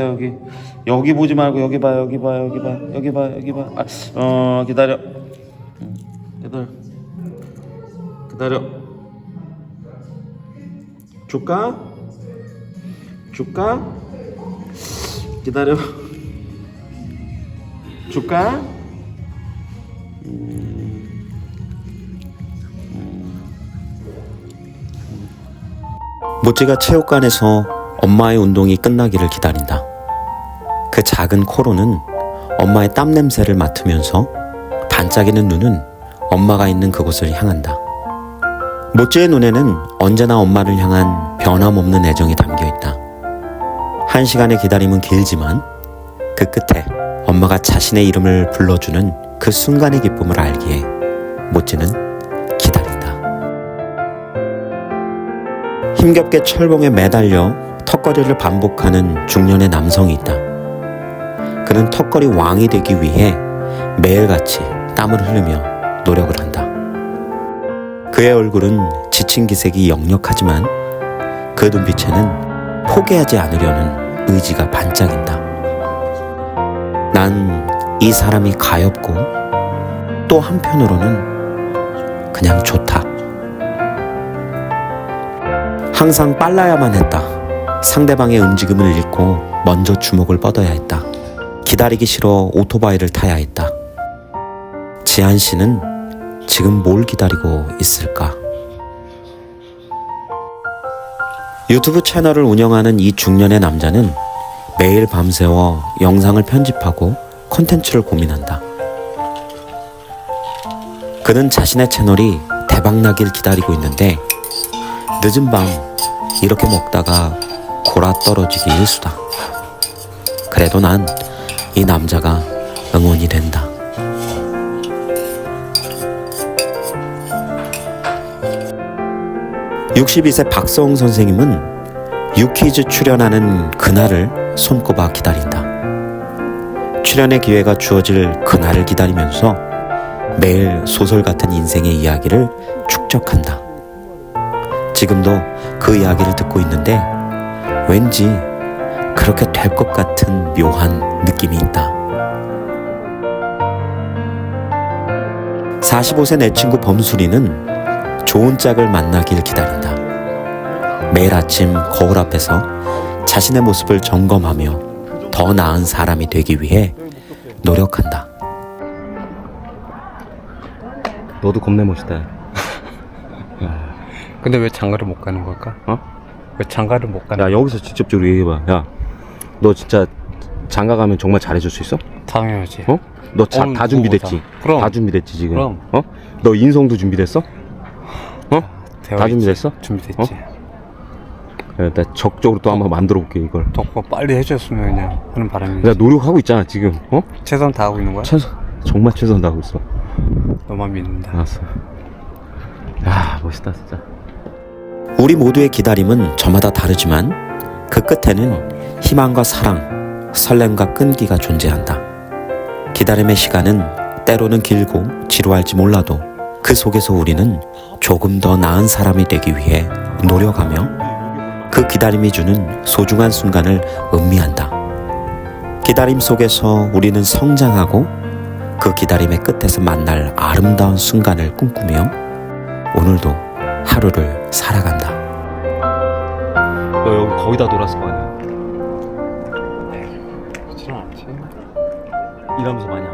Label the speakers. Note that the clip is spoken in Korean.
Speaker 1: 여기 여기 보지 말고 여기 봐 여기 봐 여기 봐 여기 봐 여기 봐. 아, 어 기다려. 응, 기다려. 기다려. 줄까? 줄까? 기다려. 줄까?
Speaker 2: 모찌가 체육관에서 엄마의 운동이 끝나기를 기다린다. 그 작은 코로는 엄마의 땀 냄새를 맡으면서 반짝이는 눈은 엄마가 있는 그곳을 향한다. 모찌의 눈에는 언제나 엄마를 향한 변함없는 애정이 담겨 있다. 한 시간의 기다림은 길지만 그 끝에 엄마가 자신의 이름을 불러주는 그 순간의 기쁨을 알기에 모찌는 기다린다. 힘겹게 철봉에 매달려 턱걸이를 반복하는 중년의 남성이 있다. 그는 턱걸이 왕이 되기 위해 매일같이 땀을 흘리며 노력을 한다. 그의 얼굴은 지친 기색이 역력하지만 그 눈빛에는 포기하지 않으려는 의지가 반짝인다. 난 이 사람이 가엽고 또 한편으로는 그냥 좋다. 항상 빨라야만 했다. 상대방의 움직임을 읽고 먼저 주먹을 뻗어야 했다. 기다리기 싫어 오토바이를 타야 했다. 지한 씨는 지금 뭘 기다리고 있을까? 유튜브 채널을 운영하는 이 중년의 남자는 매일 밤새워 영상을 편집하고 콘텐츠를 고민한다. 그는 자신의 채널이 대박나길 기다리고 있는데 늦은 밤 이렇게 먹다가 골아 떨어지기 일수다. 그래도 난 이 남자가 응원이 된다. 62세 박서홍 선생님은 유퀴즈 출연하는 그날을 손꼽아 기다린다. 출연의 기회가 주어질 그날을 기다리면서 매일 소설 같은 인생의 이야기를 축적한다. 지금도 그 이야기를 듣고 있는데 왠지 그렇게 될 것 같은 묘한 느낌이 있다. 45세 내 친구 범수리는 좋은 짝을 만나길 기다린다. 매일 아침 거울 앞에서 자신의 모습을 점검하며 더 나은 사람이 되기 위해 노력한다.
Speaker 1: 너도 겁내 멋있다.
Speaker 3: 근데 왜 장가를 못 가는 걸까?
Speaker 1: 어?
Speaker 3: 왜 장가를 못 가는?
Speaker 1: 야 여기서 직접적으로 얘기해봐. 야, 너 진짜 장가 가면 정말 잘해줄 수 있어?
Speaker 3: 당연하지.
Speaker 1: 어? 너다
Speaker 3: 오늘
Speaker 1: 준비됐지?
Speaker 3: 그럼.
Speaker 1: 다 준비됐지 지금?
Speaker 3: 그럼.
Speaker 1: 어? 너 인성도 준비됐어? 어?
Speaker 3: 되어 있지.
Speaker 1: 준비됐어?
Speaker 3: 준비됐지.
Speaker 1: 그래, 나 적극적으로 또 한번 만들어 볼게 이걸.
Speaker 3: 덕후 빨리 해줬으면 그냥 하는 바람이지.
Speaker 1: 내가 노력하고 있잖아 지금. 어?
Speaker 3: 최선 다하고 있는 거야?
Speaker 1: 최선 정말 최선 다하고 있어.
Speaker 3: 너만 믿는다.
Speaker 1: 알았어. 야 멋있다 진짜.
Speaker 2: 우리 모두의 기다림은 저마다 다르지만 그 끝에는 희망과 사랑, 설렘과 끈기가 존재한다. 기다림의 시간은 때로는 길고 지루할지 몰라도 그 속에서 우리는 조금 더 나은 사람이 되기 위해 노력하며 그 기다림이 주는 소중한 순간을 음미한다. 기다림 속에서 우리는 성장하고 그 기다림의 끝에서 만날 아름다운 순간을 꿈꾸며 오늘도 하루를 살아간다.
Speaker 1: 너 여기 거의 다 돌았을 거 아니야? 일하면서 많이 안